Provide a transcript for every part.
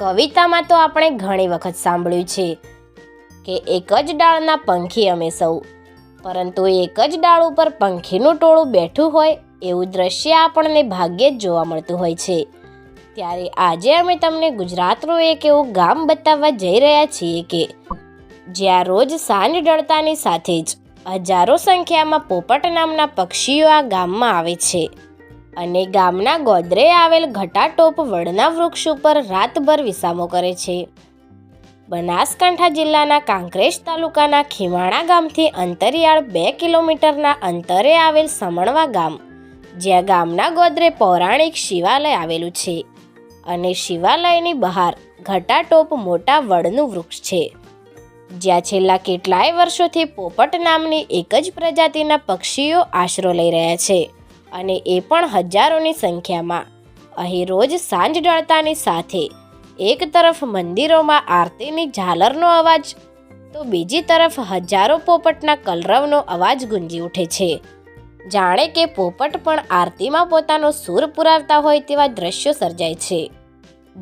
કવિતામાં તો આપણે ઘણી વખત સાંભળ્યું છે કે એક જ ડાળના પંખી અમે સૌ. પરંતુ એક જ ડાળ ઉપર પંખીનું ટોળું બેઠું હોય એવું દ્રશ્ય આપણને ભાગ્યે જ જોવા મળતું હોય છે. ત્યારે આજે અમે તમને ગુજરાતનું એક એવું ગામ બતાવવા જઈ રહ્યા છીએ કે જ્યાં રોજ સાંજ ડળતાની સાથે જ હજારો સંખ્યામાં પોપટ નામના પક્ષીઓ આ ગામમાં આવે છે. અને ગામના ગોદરે આવેલ ઘટાટોપ વડના વૃક્ષ ઉપર રાતભર વિસામો કરે છે. બનાસકાંઠા જિલ્લાના કાંકરેજ તાલુકાના ખીમાણા ગામથી અંતરિયાળ બે કિલોમીટરના અંતરે આવેલ સમણવા ગામ, જ્યાં ગામના ગોદરે પૌરાણિક શિવાલય આવેલું છે. અને શિવાલયની બહાર ઘટાટોપ મોટા વડનું વૃક્ષ છે. જ્યાં છેલ્લા કેટલાય વર્ષોથી પોપટ નામની એક જ પ્રજાતિના પક્ષીઓ આશરો લઈ રહ્યા છે. અને એ પણ હજારોની સંખ્યામાં. અહીં રોજ સાંજ ઢળતાની સાથે એક તરફ મંદિરોમાં આરતીની ઝાલરનો અવાજ, તો બીજી તરફ હજારો પોપટના કલરવનો અવાજ ગુંજી ઉઠે છે. જાણે કે પોપટ પણ આરતીમાં પોતાનો સૂર પુરાવતા હોય તેવા દ્રશ્યો સર્જાય છે.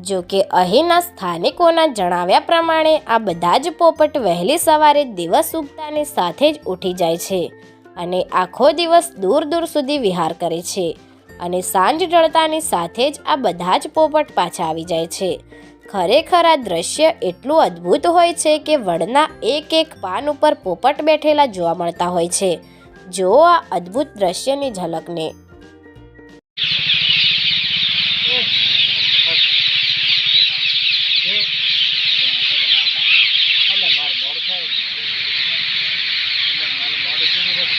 જો કે અહીંના સ્થાનિકોના જણાવ્યા પ્રમાણે આ બધા જ પોપટ વહેલી સવારે દિવસ ઉગતાની સાથે જ ઉઠી જાય છે. અને આખો દિવસ દૂર દૂર સુધી વિહાર કરે છે. અને સાંજ ઢળતાની સાથે જ આ બધા જ પોપટ પાછા આવી જાય છે. ખરેખર આ દ્રશ્ય એટલું અદ્ભુત હોય છે કે વડના એક એક પાન ઉપર પોપટ બેઠેલા જોવા મળતા હોય છે. જો આ અદ્ભુત દ્રશ્યની ઝલકને. મારે